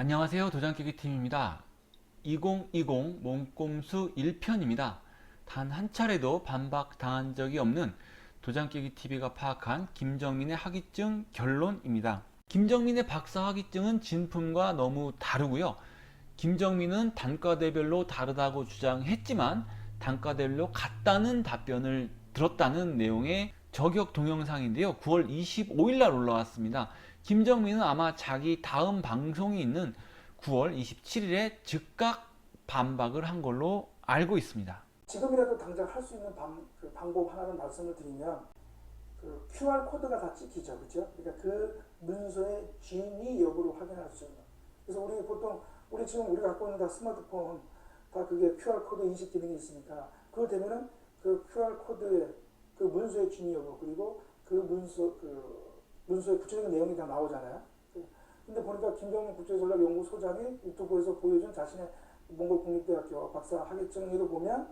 안녕하세요. 도장깨기 팀입니다. 2020 몸꼼수 1편입니다. 단 한 차례도 반박 당한 적이 없는 도장깨기 TV가 파악한 김정민의 학위증 결론입니다. 김정민의 박사 학위증은 진품과 너무 다르고요. 김정민은 단과대별로 다르다고 주장했지만 단과대별로 같다는 답변을 들었다는 내용의 저격 동영상인데요. 9월 25일 날 올라왔습니다. 김정민은 아마 자기 다음 방송이 있는 9월 27일에 즉각 반박을 한 걸로 알고 있습니다. 지금이라도 당장 할 수 있는 방, 그 방법 하나를 말씀을 드리면 그 QR 코드가 다 찍히죠, 그렇죠? 그러니까 그 문서의 진위 여부를 확인할 수 있는. 그래서 우리 보통 우리 지금 우리가 갖고 있는 다 스마트폰 다 그게 QR 코드 인식 기능이 있으니까 그걸 되면은 그 QR 코드의 그 문서의 진위 여부 그리고 그 문서 그 문서에 구체적인 내용이 다 나오잖아요. 근데 보니까 김정민 국제전략연구소장이 유튜브에서 보여준 자신의 몽골 국립대학교 박사 학위증에도 보면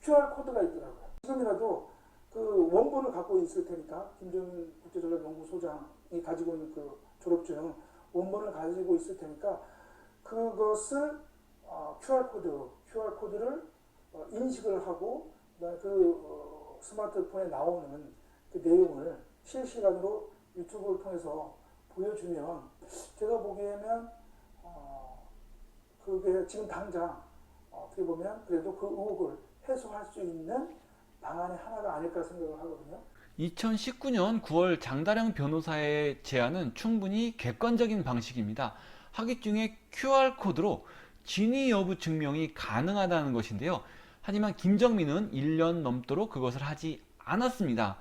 QR 코드가 있더라고요. 지금이라도 그 원본을 갖고 있을 테니까 김정민 국제전략연구소장이 가지고 있는 그 졸업증 원본을 가지고 있을 테니까 그것을 어, QR 코드, QR 코드를 어, 인식을 하고 그 어, 스마트폰에 나오는 그 내용을 실시간으로 유튜브를 통해서 보여주면 제가 보기에는 어, 그게 지금 당장 어떻게 보면 그래도 그 의혹을 해소할 수 있는 방안의 하나가 아닐까 생각을 하거든요. 2019년 9월 장다령 변호사의 제안은 충분히 객관적인 방식입니다. 학위증의 QR코드로 진위 여부 증명이 가능하다는 것인데요. 하지만 김정민은 1년 넘도록 그것을 하지 않았습니다.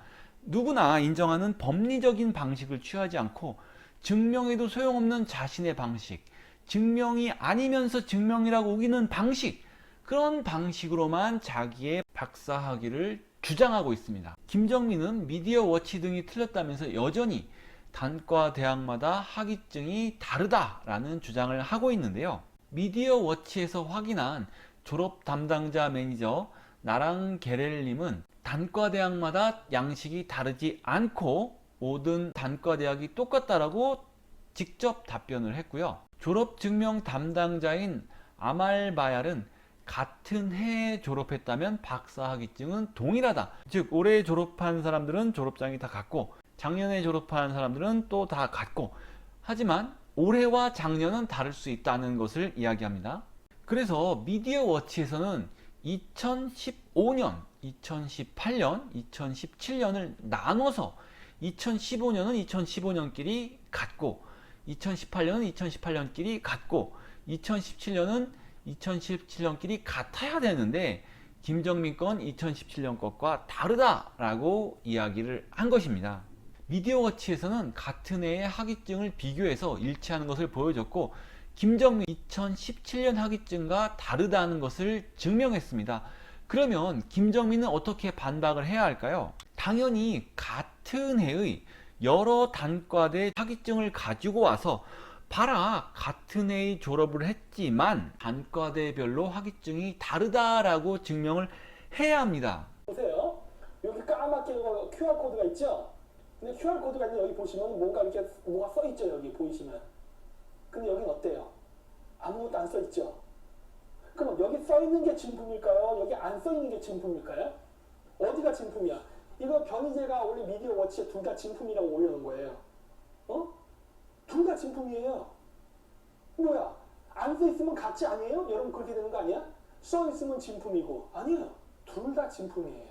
누구나 인정하는 법리적인 방식을 취하지 않고 증명해도 소용없는 자신의 방식, 증명이 아니면서 증명이라고 우기는 방식, 그런 방식으로만 자기의 박사 학위를 주장하고 있습니다. 김정민은 미디어 워치 등이 틀렸다면서 여전히 단과 대학마다 학위증이 다르다라는 주장을 하고 있는데요. 미디어 워치에서 확인한 졸업 담당자 매니저 나랑 게렐님은 단과 대학마다 양식이 다르지 않고 모든 단과 대학이 똑같다라고 직접 답변을 했고요. 졸업 증명 담당자인 아말바얄은 같은 해에 졸업했다면 박사학위증은 동일하다. 즉 올해 졸업한 사람들은 졸업장이 다 같고 작년에 졸업한 사람들은 또 다 같고 하지만 올해와 작년은 다를 수 있다는 것을 이야기합니다. 그래서 미디어 워치에서는 2015년, 2018년, 2017년을 나눠서 2015년은 2015년끼리 같고 2018년은 2018년끼리 같고 2017년은 2017년끼리 같아야 되는데 김정민 건 2017년 것과 다르다라고 이야기를 한 것입니다. 미디어 워치에서는 같은 해의 학위증을 비교해서 일치하는 것을 보여줬고 김정민 2017년 학위증과 다르다는 것을 증명했습니다. 그러면 김정민은 어떻게 반박을 해야 할까요? 당연히 같은 해의 여러 단과대 학위증을 가지고 와서 봐라 같은 해의 졸업을 했지만 단과대별로 학위증이 다르다라고 증명을 해야 합니다. 보세요. 여기 까맣게 QR 코드가 있죠. 근데 QR 코드가 있는 여기 보시면 뭔가 이렇게 뭐가 써 있죠 여기 보이시면. 근데 여긴 어때요? 아무것도 안 써 있죠. 그럼 여기 써 있는 게 진품일까요? 여기 안 써 있는 게 진품일까요? 어디가 진품이야? 이거 변희재가 원래 미디어 워치에 둘 다 진품이라고 올려놓은 거예요. 어? 둘 다 진품이에요. 뭐야? 안 써 있으면 가치 아니에요? 여러분 그렇게 되는 거 아니야? 써 있으면 진품이고 아니에요. 둘 다 진품이에요.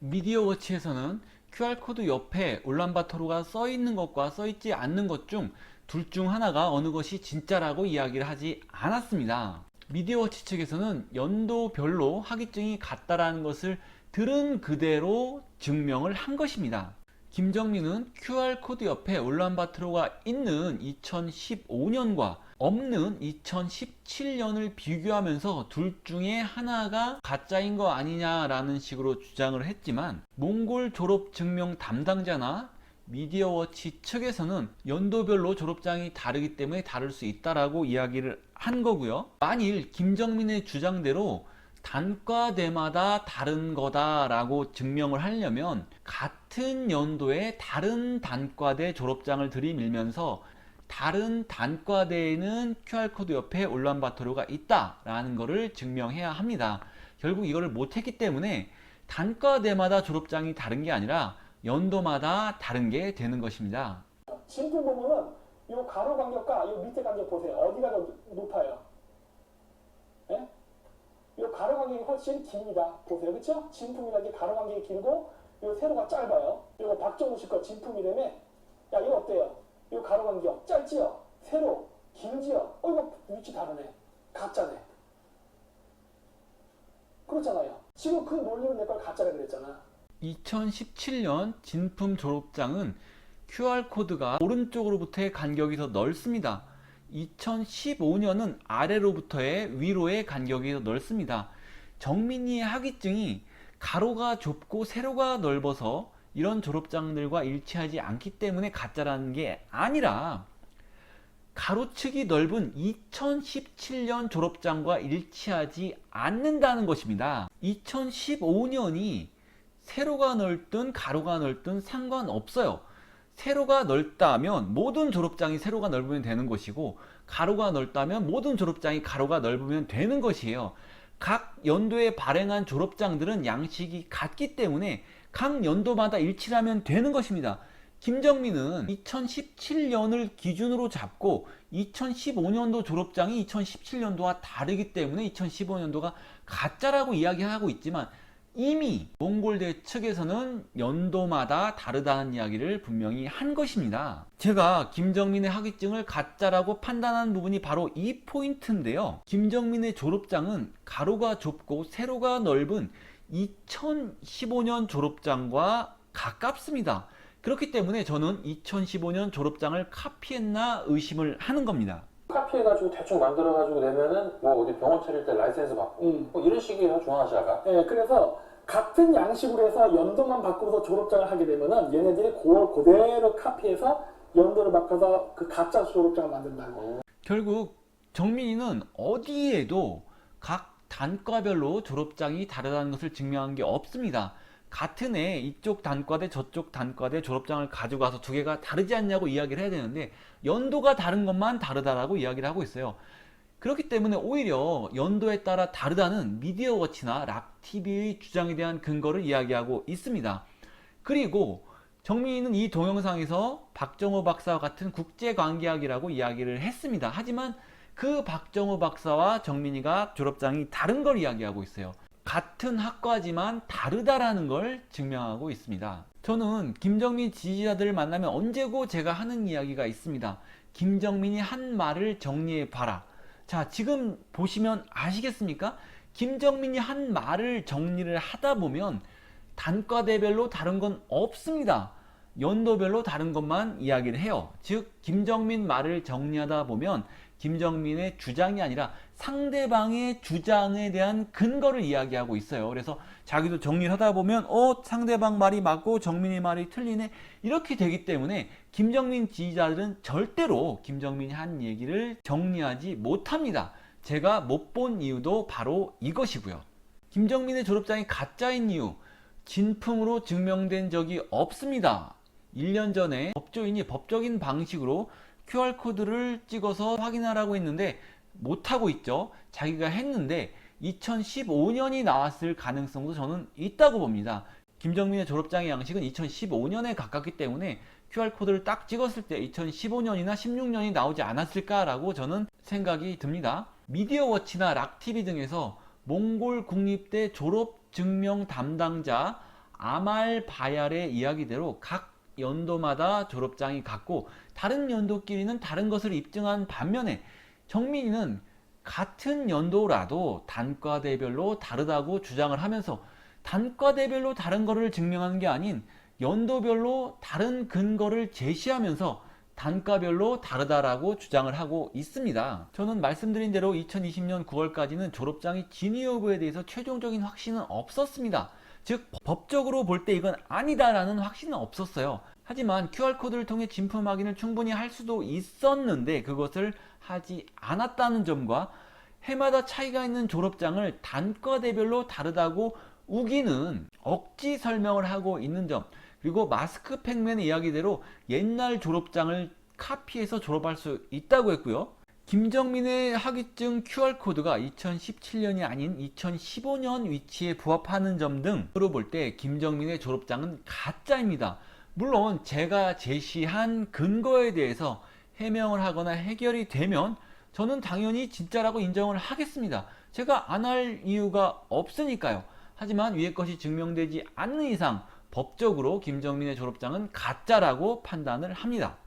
미디어 워치에서는 QR코드 옆에 울란바토르가 써 있는 것과 써 있지 않는 것 중 둘 중 하나가 어느 것이 진짜라고 이야기를 하지 않았습니다. 미디어 워치 측에서는 연도별로 학위증이 같다라는 것을 들은 그대로 증명을 한 것입니다. 김정민은 QR코드 옆에 울란바토르가 있는 2015년과 없는 2017년을 비교하면서 둘 중에 하나가 가짜인 거 아니냐라는 식으로 주장을 했지만 몽골 졸업 증명 담당자나 미디어워치 측에서는 연도별로 졸업장이 다르기 때문에 다를 수 있다라고 이야기를 한 거고요. 만일 김정민의 주장대로 단과대마다 다른 거다라고 증명을 하려면 같은 연도에 다른 단과대 졸업장을 들이밀면서 다른 단과대에는 QR코드 옆에 울란바토르가 있다라는 것을 증명해야 합니다. 결국 이거를 못했기 때문에 단과대마다 졸업장이 다른 게 아니라 연도마다 다른 게 되는 것입니다. 진품 보면은 요 가로 간격과 요 밑에 간격 보세요. 어디가 더 높아요? 예? 요 가로 간격이 훨씬 깁니다. 보세요. 그쵸? 진품이라는 게 가로 간격이 길고 요 세로가 짧아요. 이거 박정우 씨거 진품이라며 야 이거 어때요? 요 가로 간격 짧지요? 세로 길지요? 어 이거 위치 다르네. 가짜네. 그렇잖아요. 지금 그 논리로 내 걸 가짜라 그랬잖아. 2017년 진품 졸업장은 QR코드가 오른쪽으로부터의 간격이 더 넓습니다. 2015년은 아래로부터의 위로의 간격이 더 넓습니다. 정민이의 학위증이 가로가 좁고 세로가 넓어서 이런 졸업장들과 일치하지 않기 때문에 가짜라는 게 아니라 가로측이 넓은 2017년 졸업장과 일치하지 않는다는 것입니다. 2015년이 세로가 넓든 가로가 넓든 상관없어요. 세로가 넓다면 모든 졸업장이 세로가 넓으면 되는 것이고 가로가 넓다면 모든 졸업장이 가로가 넓으면 되는 것이에요. 각 연도에 발행한 졸업장들은 양식이 같기 때문에 각 연도마다 일치하면 되는 것입니다. 김정민은 2017년을 기준으로 잡고 2015년도 졸업장이 2017년도와 다르기 때문에 2015년도가 가짜라고 이야기하고 있지만 이미 몽골대 측에서는 연도마다 다르다는 이야기를 분명히 한 것입니다. 제가 김정민의 학위증을 가짜라고 판단한 부분이 바로 이 포인트인데요. 김정민의 졸업장은 가로가 좁고 세로가 넓은 2015년 졸업장과 가깝습니다. 그렇기 때문에 저는 2015년 졸업장을 카피했나 의심을 하는 겁니다. 카피해가지고 대충 만들어가지고 내면은 뭐 어디 병원 차릴 때 라이센스 받고 음. 뭐 이런 식이에요 중앙아시아가 예, 그래서 같은 양식으로 해서 연도만 바꾸어서 졸업장을 하게 되면은 얘네들이 그걸 그대로 카피해서 연도를 바꿔서 그 가짜 졸업장을 만든다고. 결국 정민이는 어디에도 각 단과별로 졸업장이 다르다는 것을 증명한 게 없습니다. 같은 해 이쪽 단과대 저쪽 단과대 졸업장을 와서 두 개가 다르지 않냐고 이야기를 해야 되는데 연도가 다른 것만 다르다라고 이야기를 하고 있어요. 그렇기 때문에 오히려 연도에 따라 다르다는 미디어 워치나 락TV의 주장에 대한 근거를 이야기하고 있습니다. 그리고 정민이는 이 동영상에서 박정호 박사와 같은 국제관계학이라고 이야기를 했습니다. 하지만 그 박정호 박사와 정민이가 졸업장이 다른 걸 이야기하고 있어요. 같은 학과지만 다르다라는 걸 증명하고 있습니다. 저는 김정민 지지자들을 만나면 언제고 제가 하는 이야기가 있습니다. 김정민이 한 말을 정리해 봐라. 자, 지금 보시면 아시겠습니까? 김정민이 한 말을 정리를 하다 보면 단과대별로 다른 건 없습니다. 연도별로 다른 것만 이야기를 해요. 즉, 김정민 말을 정리하다 보면 김정민의 주장이 아니라 상대방의 주장에 대한 근거를 이야기하고 있어요. 그래서 자기도 정리를 하다 보면, 어, 상대방 말이 맞고 정민이 말이 틀리네. 이렇게 되기 때문에 김정민 지지자들은 절대로 김정민이 한 얘기를 정리하지 못합니다. 제가 못 본 이유도 바로 이것이고요. 김정민의 졸업장이 가짜인 이유, 진품으로 증명된 적이 없습니다. 1년 전에 법조인이 법적인 방식으로 QR코드를 찍어서 확인하라고 했는데 못하고 있죠. 자기가 했는데 2015년이 나왔을 가능성도 저는 있다고 봅니다. 김정민의 졸업장의 양식은 2015년에 가깝기 때문에 QR코드를 딱 찍었을 때 2015년이나 16년이 나오지 않았을까라고 저는 생각이 듭니다. 미디어워치나 락TV 등에서 몽골 국립대 졸업 증명 담당자 아말 바얄의 이야기대로 각 연도마다 졸업장이 같고 다른 연도끼리는 다른 것을 입증한 반면에 정민이는 같은 연도라도 단과대별로 다르다고 주장을 하면서 단과대별로 다른 거를 증명하는 게 아닌 연도별로 다른 근거를 제시하면서 단가별로 다르다라고 주장을 하고 있습니다. 저는 말씀드린 대로 2020년 9월까지는 졸업장이 진위 여부에 대해서 최종적인 확신은 없었습니다. 즉 법적으로 볼 때 이건 아니다라는 확신은 없었어요. 하지만 QR코드를 통해 진품 확인을 충분히 할 수도 있었는데 그것을 하지 않았다는 점과 해마다 차이가 있는 졸업장을 단과대별로 다르다고 우기는 억지 설명을 하고 있는 점 그리고 마스크 팩맨의 이야기대로 옛날 졸업장을 카피해서 졸업할 수 있다고 했고요. 김정민의 학위증 QR코드가 2017년이 아닌 2015년 위치에 부합하는 점 등으로 볼 때 김정민의 졸업장은 가짜입니다. 물론 제가 제시한 근거에 대해서 해명을 하거나 해결이 되면 저는 당연히 진짜라고 인정을 하겠습니다. 제가 안 할 이유가 없으니까요. 하지만 위의 것이 증명되지 않는 이상 법적으로 김정민의 졸업장은 가짜라고 판단을 합니다.